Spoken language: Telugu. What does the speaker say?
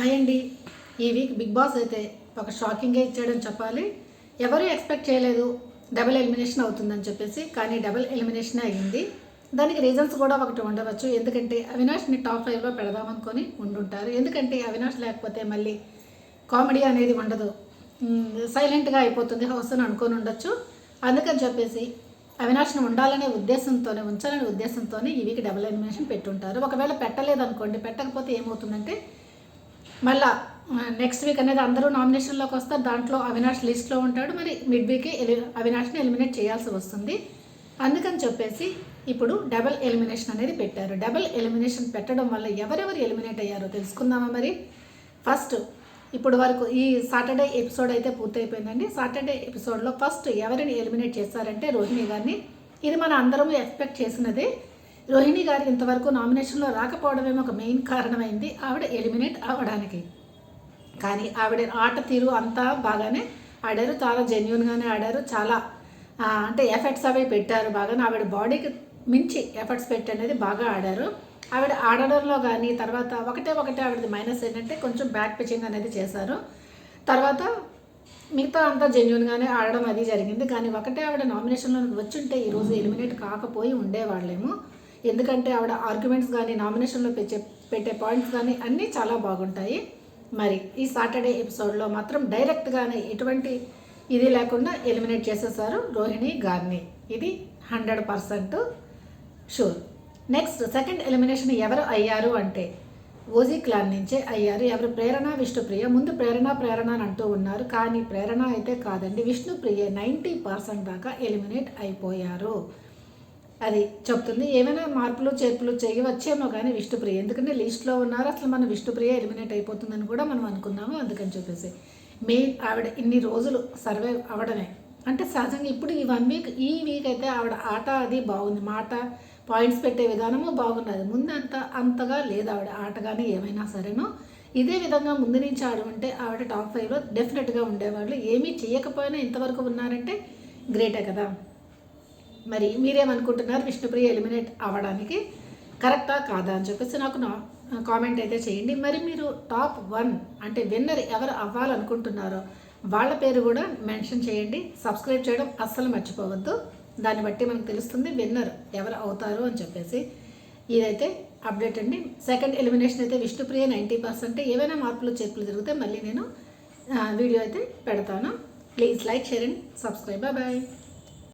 హాయ్ అండి. ఈ వీక్ బిగ్ బాస్ అయితే ఒక షాకింగ్గా ఇచ్చాడని చెప్పాలి. ఎవరు ఎక్స్పెక్ట్ చేయలేదు. డబుల్ ఎలిమినేషన్ అవుతుందని చెప్పేసి కానీ డబుల్ ఎలిమినేషన్ అయ్యింది. దానికి రీజన్స్ కూడా ఒకటి ఉండవచ్చు. ఎందుకంటే అవినాష్ని టాప్ ఫైవ్లో పెడదామనుకొని ఉండుంటారు. ఎందుకంటే అవినాష్ లేకపోతే మళ్ళీ కామెడీ అనేది ఉండదు. సైలెంట్గా అయిపోతుంది హౌస్ అని అనుకొని ఉండొచ్చు. అందుకని చెప్పేసి అవినాష్ని ఉండాలనే ఉద్దేశంతోనే ఉంచాలనే ఉద్దేశంతోనే ఈ వీక్ డబుల్ ఎలిమినేషన్ పెట్టుంటారు. ఒకవేళ పెట్టలేదు అనుకోండి పెట్టకపోతే ఏమవుతుందంటే మళ్ళా నెక్స్ట్ వీక్ అనేది అందరూ నామినేషన్లోకి వస్తారు. దాంట్లో అవినాష్ లిస్ట్లో ఉంటాడు. మరి మిడ్ వీకే ఎలి అవినాష్ని ఎలిమినేట్ చేయాల్సి వస్తుంది. అందుకని చెప్పేసి ఇప్పుడు డబల్ ఎలిమినేషన్ అనేది పెట్టారు. డబల్ ఎలిమినేషన్ పెట్టడం వల్ల ఎవరెవరు ఎలిమినేట్ అయ్యారో తెలుసుకుందామా మరి? ఫస్ట్ ఇప్పుడు వరకు ఈ సాటర్డే ఎపిసోడ్ అయితే పూర్తయిపోయిందండి. సాటర్డే ఎపిసోడ్లో ఫస్ట్ ఎవరిని ఎలిమినేట్ చేశారంటే రోహిణి గారిని. ఇది మన అందరం ఎక్స్పెక్ట్ చేసినదే రోహిణి గారు ఇంతవరకు నామినేషన్లో రాకపోవడమేమో ఒక మెయిన్ కారణమైంది. ఆవిడ ఎలిమినేట్ అవ్వడానికి. కానీ ఆవిడ ఆట తీరు అంతా బాగానే ఆడారు. చాలా జెన్యున్గానే ఆడారు. చాలా అంటే ఎఫర్ట్స్ అవి పెట్టారు బాగానే. ఆవిడ బాడీకి మించి ఎఫర్ట్స్ పెట్టి అనేది బాగా ఆడారు. ఆవిడ ఆడడంలో కానీ తర్వాత ఒకటే ఒకటే ఆవిడది మైనస్ ఏంటంటే కొంచెం బ్యాక్ పిచ్చింగ్ అనేది చేశారు. తర్వాత మిగతా అంతా జెన్యున్గానే ఆడడం అది జరిగింది. కానీ ఒకటే ఆవిడ నామినేషన్లోకి వచ్చుంటే ఈరోజు ఎలిమినేట్ కాకపోయి ఉండేవాళ్ళేమో. ఎందుకంటే ఆవిడ ఆర్గ్యుమెంట్స్ కానీ నామినేషన్లో పెట్టే పెట్టే పాయింట్స్ కానీ అన్నీ చాలా బాగుంటాయి. మరి ఈ సాటర్డే ఎపిసోడ్లో మాత్రం డైరెక్ట్గానే ఎటువంటి ఇది లేకుండా ఎలిమినేట్ చేసేసారు రోహిణి గారిని. ఇది hundred percent sure. Next second elimination ఎవరు అయ్యారు అంటే ఓజీ క్లాన్ నుంచే అయ్యారు. ఎవరు? ప్రేరణ విష్ణుప్రియ. ముందు ప్రేరణ ప్రేరణ అని అంటూ ఉన్నారు. కానీ ప్రేరణ అయితే కాదండి. విష్ణుప్రియ నైంటీ పర్సెంట్ దాకా ఎలిమినేట్ అయిపోయారు. అది చెప్తుంది. ఏమైనా మార్పులు చేర్పులు చేయవచ్చేమో కానీ విష్ణుప్రియ. ఎందుకంటే లిస్ట్లో ఉన్నారు. అసలు మన విష్ణుప్రియ ఎలిమినేట్ అయిపోతుందని కూడా మనం అనుకున్నాము. అందుకని చెప్పేసి మెయిన్ ఆవిడ ఇన్ని రోజులు సర్వే అవడమే అంటే సహజంగా ఇప్పుడు ఈ వన్ వీక్ ఈ వీక్ అయితే ఆవిడ ఆట అది బాగుంది. మాట పాయింట్స్ పెట్టే విధానము బాగున్నది. ముందు అంత అంతగా లేదు ఆవిడ ఆట కానీ ఏమైనా సరేనో. ఇదే విధంగా ముందు నుంచి ఆడమంటే ఆవిడ టాప్ ఫైవ్లో డెఫినెట్గా ఉండేవాళ్ళు. ఏమీ చేయకపోయినా ఇంతవరకు ఉన్నారంటే గ్రేటే కదా. మరి మీరేమనుకుంటున్నారు? విష్ణుప్రియ ఎలిమినేట్ అవ్వడానికి కరెక్టా కాదా అని చెప్పేసి నాకు నా కామెంట్ అయితే చేయండి. మరి మీరు టాప్ వన్ అంటే విన్నర్ ఎవరు అవ్వాలనుకుంటున్నారో వాళ్ళ పేరు కూడా మెన్షన్ చేయండి. సబ్స్క్రైబ్ చేయడం అస్సలు మర్చిపోవద్దు. దాన్ని బట్టి మనకు తెలుస్తుంది విన్నర్ ఎవరు అవుతారు అని చెప్పేసి. ఇదైతే అప్డేట్ అండి. సెకండ్ ఎలిమినేషన్ అయితే విష్ణుప్రియ నైంటీ పర్సెంట్ ఏవైనా మార్పులు చేర్పులు జరిగితే మళ్ళీ నేను వీడియో అయితే పెడతాను. Please like share and subscribe bye